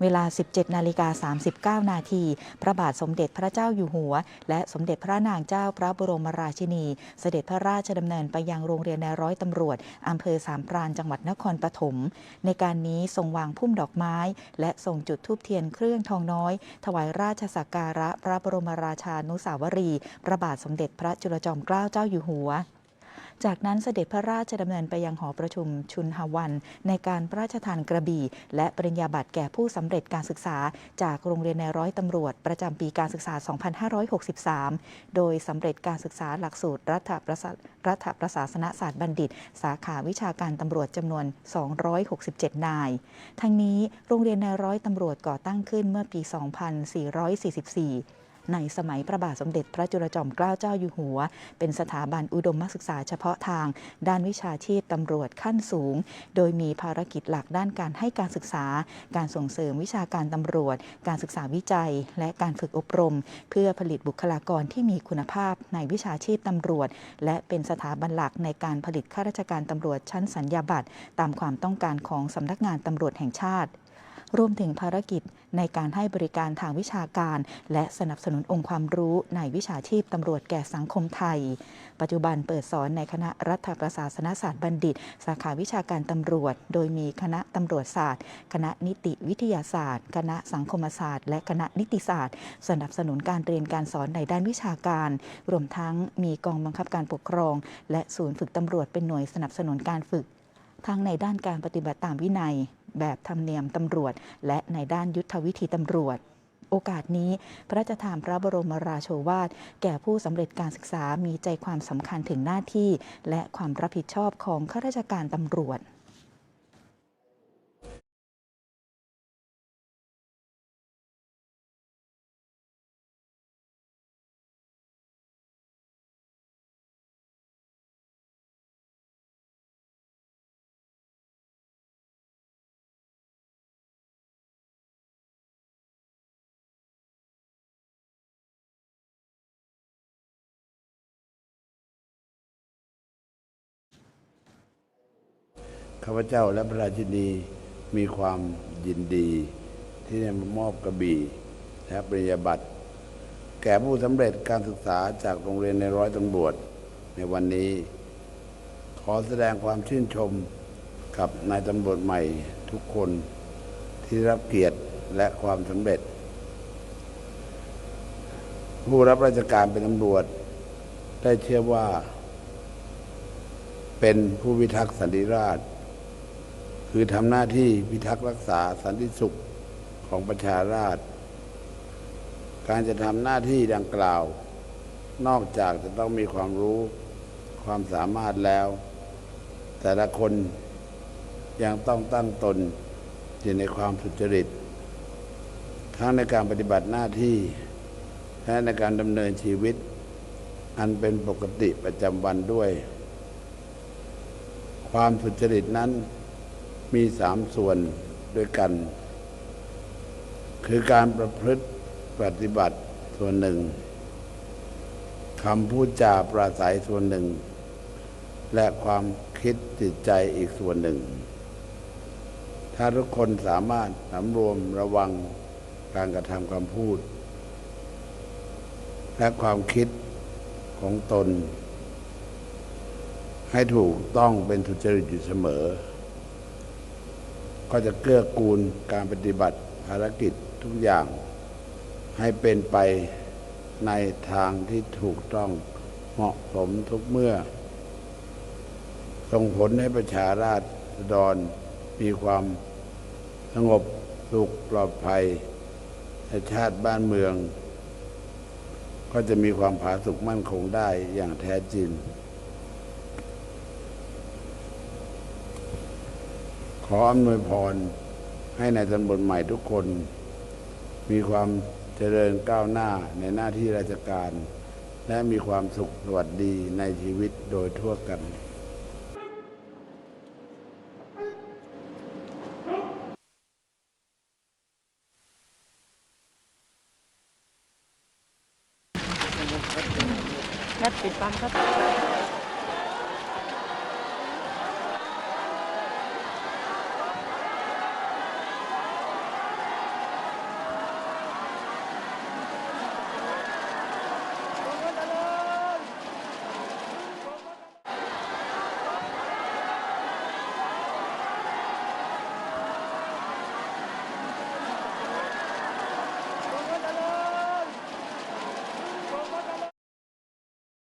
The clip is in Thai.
เวลา 17 นาฬิกา 39 นาที พระบาทสมเด็จพระเจ้าอยู่หัว และสมเด็จพระนางเจ้าพระบรมราชินี เสด็จพระราชดำเนินไปยังโรงเรียนนายร้อยตำรวจอำเภอสามพรานจังหวัดนครปฐม ในการนี้ทรงวางพุ่มดอกไม้ และทรงจุดธูปเทียนเครื่องทองน้อย ถวายราชสักการะพระบรมราชานุสาวรีย์พระบาทสมเด็จพระจุลจอมเกล้าเจ้าอยู่หัว จากนั้นเสด็จพระราชดำเนินไปยังหอประชุมชุนหวัน ในการพระราชทานกระบี่ และปริญญาบัตรแก่ผู้สำเร็จการศึกษา จากโรงเรียนในร้อยตำรวจ ประจำปีการศึกษา 2563 โดยสำเร็จการศึกษาหลักสูตรรัฐประศารัฐประศาสนศาสตร์บัณฑิต สาขาวิชาการตำรวจจำนวน 267 นาย ทั้งนี้โรงเรียนในร้อยตำรวจก่อตั้งขึ้นเมื่อปี 2444 ในสมัยพระบาทสมเด็จพระจุลจอมเกล้าเจ้าอยู่หัว เป็นสถาบันอุดมศึกษาเฉพาะทาง ด้านวิชาชีพตำรวจขั้นสูง โดยมีภารกิจหลักด้านการให้การศึกษา การส่งเสริมวิชาการตำรวจ การศึกษาวิจัย และการฝึกอบรม เพื่อผลิตบุคลากรที่มีคุณภาพในวิชาชีพตำรวจ และเป็นสถาบันหลักในการผลิตข้าราชการตำรวจชั้นสัญญาบัตรตามความต้องการของสำนักงานตำรวจแห่งชาติ รวมถึงภารกิจในการให้บริการทางวิชาการ และสนับสนุนองค์ความรู้ในวิชาชีพตำรวจแก่สังคมไทย ปัจจุบันเปิดสอนในคณะรัฐประศาสนศาสตร์บัณฑิต สาขาวิชาการตำรวจ โดยมีคณะตำรวจศาสตร์ คณะนิติวิทยาศาสตร์ คณะสังคมศาสตร์ และคณะนิติศาสตร์ สนับสนุนการเรียนการสอนในด้านวิชาการ รวมทั้งมีกองบังคับการปกครอง และศูนย์ฝึกตำรวจเป็นหน่วยสนับสนุนการฝึกทั้งในด้านการปฏิบัติตามวินัย แบบธรรมเนียมตำรวจ และในด้านยุทธวิธีตำรวจ โอกาสนี้ พระราชทานพระบรมราโชวาท แก่ผู้สำเร็จการศึกษามีใจความสำคัญถึงหน้าที่ และความรับผิดชอบของข้าราชการตำรวจ ข้าพเจ้าและพระราชินีมีความยินดี ที่ได้มามอบกระบี่และปริญญาบัตร แก่ผู้สำเร็จการศึกษาจากโรงเรียนในร้อยตำรวจในวันนี้ ขอแสดงความชื่นชมกับนายตำรวจใหม่ทุกคนที่รับเกียรติและความสำเร็จ ผู้รับราชการเป็นตำรวจ ได้เชื่อว่า เป็นผู้พิทักษ์สันติราษฎร์ คือทำหน้าที่พิทักษ์รักษาสันติสุขของประชาราษฎรการจะทำหน้าที่ดังกล่าว นอกจากจะต้องมีความรู้ความสามารถแล้ว แต่ละคนยังต้องตั้งตนอยู่ในความสุจริต ทั้งในการปฏิบัติหน้าที่และในการดำเนินชีวิต อันเป็นปกติประจำวันด้วย ความสุจริตนั้น มีสามส่วนด้วยกัน คือการประพฤติปฏิบัติส่วนหนึ่งคำพูดจาปราศัยส่วนหนึ่ง และความคิดจิตใจอีกส่วนหนึ่ง ถ้าทุกคนสามารถสำรวมระวังการกระทำคำพูด และความคิดของตน ให้ถูกต้องเป็นทุจริตอยู่เสมอ ก็จะเกื้อกูลการปฏิบัติภารกิจทุกอย่าง ให้เป็นไปในทางที่ถูกต้องเหมาะสมทุกเมื่อ ส่งผลให้ประชาราษฎรมีความสงบสุขปลอดภัยในชาติบ้านเมือง ก็จะมีความผาสุกมั่นคงได้อย่างแท้จริง ออำนวยพรให้ในายตำรวจใหม่ทุกคน มีความเจริญก้าวหน้าในหน้าที่ราชการ และมีความสุขสวัสดีในชีวิตโดยทั่วกันนัดติดตามครับ